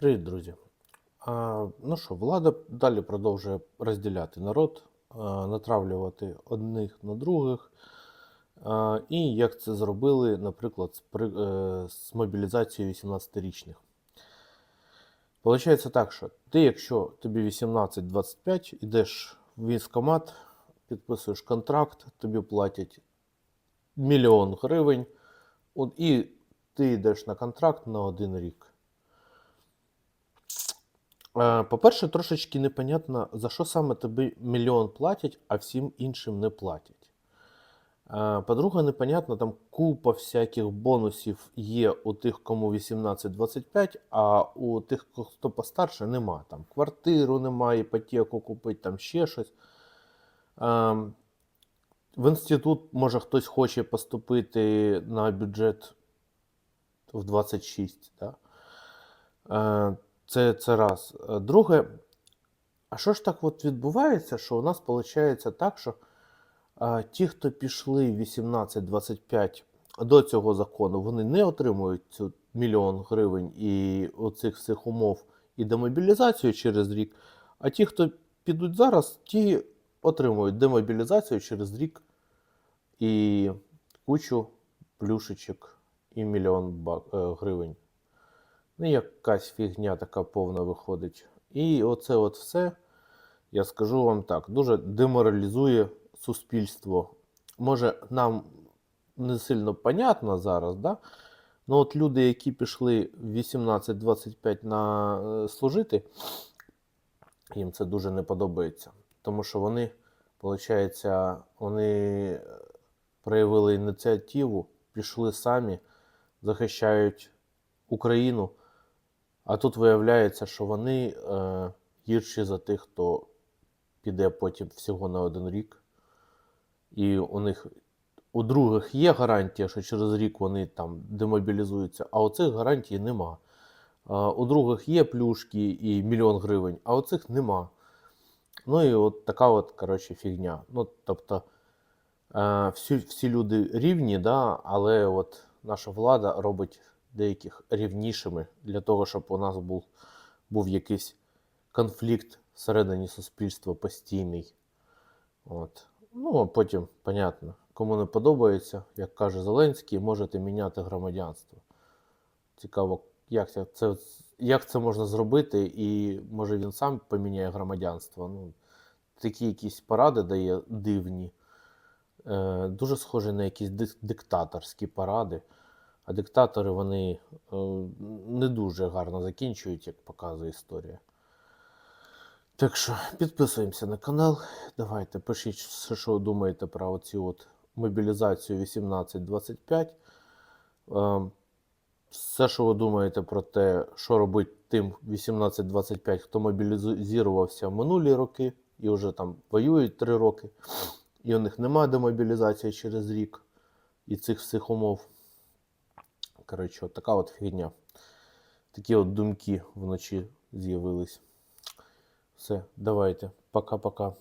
Привіт, друзі. А, ну що, влада далі продовжує розділяти народ, а, натравлювати одних на других. А, і як це зробили, наприклад, з, при, е, з мобілізацією 18-річних. Получається так, що ти, якщо тобі 18-25, йдеш в військкомат, підписуєш контракт, тобі платять мільйон гривень, от, і ти йдеш на контракт на один рік. Е, По-перше, трошечки непонятно, за що саме тобі мільйон платять, а всім іншим не платять. Е, По-друге, непонятно, там купа всяких бонусів є у тих, кому 18-25, а у тих, хто постарше, нема. Там квартиру немає, іпотеку купити, там ще щось. Ем, В інститут, може, хтось хоче поступити на бюджет в 26. Да? Е, Це, це раз. Е, Друге, а що ж так от відбувається, що у нас виходить так, що а, ті, хто пішли 18-25 до цього закону, вони не отримують цю мільйон гривень і оцих всіх умов і демобілізацію через рік. А ті, хто підуть зараз, ті отримують демобілізацію через рік і кучу плюшечок і мільйон е, гривень. Ну, якась фігня така повна виходить. І оце от все, я скажу вам так, дуже деморалізує суспільство. Може, нам не сильно понятно зараз, да? Ну от люди, які пішли в 18-25 на е, служити, їм це дуже не подобається. Тому що вони, виходить, вони проявили ініціативу, пішли самі, захищають Україну. А тут виявляється, що вони е, гірші за тих, хто піде потім всього на один рік. І у них у других є гарантія, що через рік вони там демобілізуються, а у цих гарантій нема. Е, у других є плюшки і мільйон гривень, а у цих нема. Ну і от така от, коротше, фігня. Ну, тобто, е, всі, всі люди рівні, да, але от наша влада робить деяких рівнішими для того, щоб у нас був, був якийсь конфлікт всередині суспільства постійний. От. Ну, а потім, понятно, кому не подобається, як каже Зеленський, можете міняти громадянство. Цікаво, як це, як це можна зробити, і може він сам поміняє громадянство. Ну, такі якісь поради дає дивні. Е, дуже схожі на якісь диктаторські поради. А диктатори вони е, не дуже гарно закінчують, як показує історія. Так що підписуємося на канал. Давайте пишіть, що ви думаєте про оцю от мобілізацію 18-25. Е, все, що ви думаєте про те, що робить тим 18-25, хто мобілізувався в минулі роки і вже там воюють 3 роки, і у них немає демобілізації через рік і цих всіх умов. Коротше, от така от фігня. Такі от думки вночі з'явились. Все, давайте. Пока-пока.